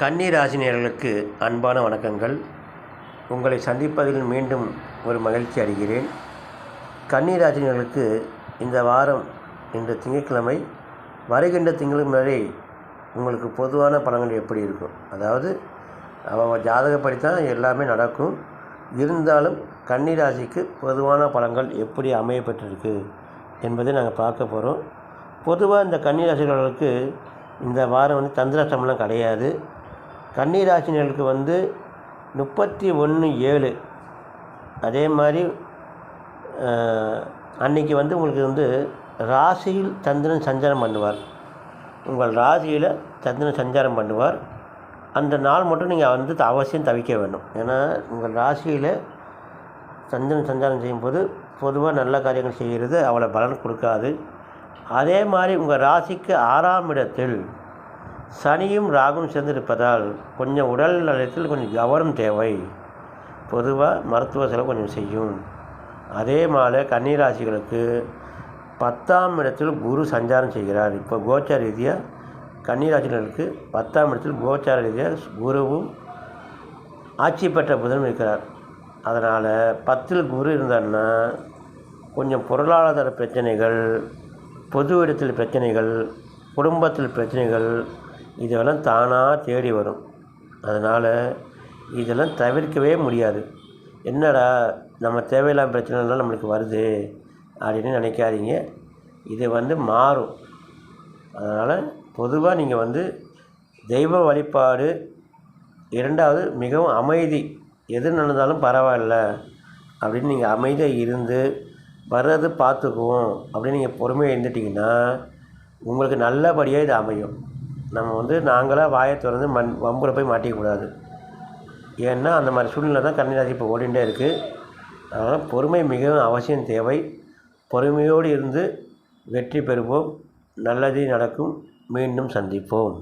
கன்னிராசினியர்களுக்கு அன்பான வணக்கங்கள். உங்களை சந்திப்பதில் மீண்டும் ஒரு மகிழ்ச்சி அடைகிறேன். கன்னிராசினியர்களுக்கு இந்த வாரம் இந்த திங்கட்கிழமை வருகின்ற திங்கள் வரை உங்களுக்கு பொதுவான பலன்கள் எப்படி இருக்கும்? அதாவது அவன் ஜாதகப்படி தான் எல்லாமே நடக்கும். இருந்தாலும் கன்னிராசிக்கு பொதுவான பலன்கள் எப்படி அமையப்பட்டிருக்கு என்பதை நாங்கள் பார்க்க போகிறோம் பொதுவாக இந்த கன்னிராசிகளுக்கு இந்த வாரம் வந்து சந்திராஷ்டமம்லாம் கிடையாது. கன்னிராசினர்களுக்கு வந்து முப்பத்தி ஒன்று ஏழு. அதே மாதிரி அன்னைக்கு வந்து உங்களுக்கு வந்து ராசியில் சந்திரன் சஞ்சாரம் பண்ணுவார். உங்கள் ராசியில் சந்திரன் சஞ்சாரம் பண்ணுவார். அந்த நாள் மட்டும் நீங்கள் வந்து த- அவசியம் தவிக்க வேண்டும். ஏன்னா உங்கள் ராசியில் சந்திரன் சஞ்சாரம் செய்யும்போது பொதுவாக நல்ல காரியங்கள் செய்கிறது. அவ்வளோ பலன் கொடுக்காது. அதே மாதிரி உங்கள் ராசிக்கு ஆறாம் இடத்தில் சனியும் ராகும் சேர்ந்திருப்பதால் கொஞ்சம் உடல் நலத்தில் கொஞ்சம் கவனம் தேவை. பொதுவாக மருத்துவ செலவு கொஞ்சம் செய்யும். அதே மாதிரி கன்னிராசிகளுக்கு பத்தாம் இடத்தில் குரு சஞ்சாரம் செய்கிறார். இப்போ கோச்சார ரீதியாக கன்னிராசிகளுக்கு பத்தாம் இடத்தில் கோச்சார ரீதியாக குருவும் ஆட்சி பெற்ற புதனும் இருக்கிறார். அதனால் பத்தில் குரு இருந்தாருன்னா கொஞ்சம் பொருளாதார பிரச்சனைகள் பொது இடத்தில் பிரச்சனைகள் குடும்பத்தில் பிரச்சனைகள் இதெல்லாம் தானாக தேடி வரும். அதனால் இதெல்லாம் தவிர்க்கவே முடியாது. என்னடா நம்ம தேவையில்லாத பிரச்சனைலாம் நம்மளுக்கு வருது அப்படின்னு நினைக்காதீங்க. இது வந்து மாறும். அதனால் பொதுவாக நீங்கள் வந்து தெய்வ வழிபாடு இரண்டாவது மிகவும் அமைதி. எது நடந்தாலும் பரவாயில்ல அப்படின்னு நீங்கள் அமைதியாக இருந்து வர்றது பார்த்துக்குவோம் அப்படின்னு நீங்கள் பொறுமையாக இருந்துட்டிங்கன்னா உங்களுக்கு நல்லபடியாக இது அமையும். நம்ம வந்து நாங்களாக வாயை திறந்து மண் வம்புல போய் மாட்டிக்கக்கூடாது ஏன்னா அந்த மாதிரி சூழ்நிலை தான் கன்னிராசி இப்போ ஓடிண்டே இருக்குது அதனால் பொறுமை மிகவும் அவசியம் தேவை. பொறுமையோடு இருந்து வெற்றி பெறுவோம். நல்லதே நடக்கும். மீண்டும் சந்திப்போம்.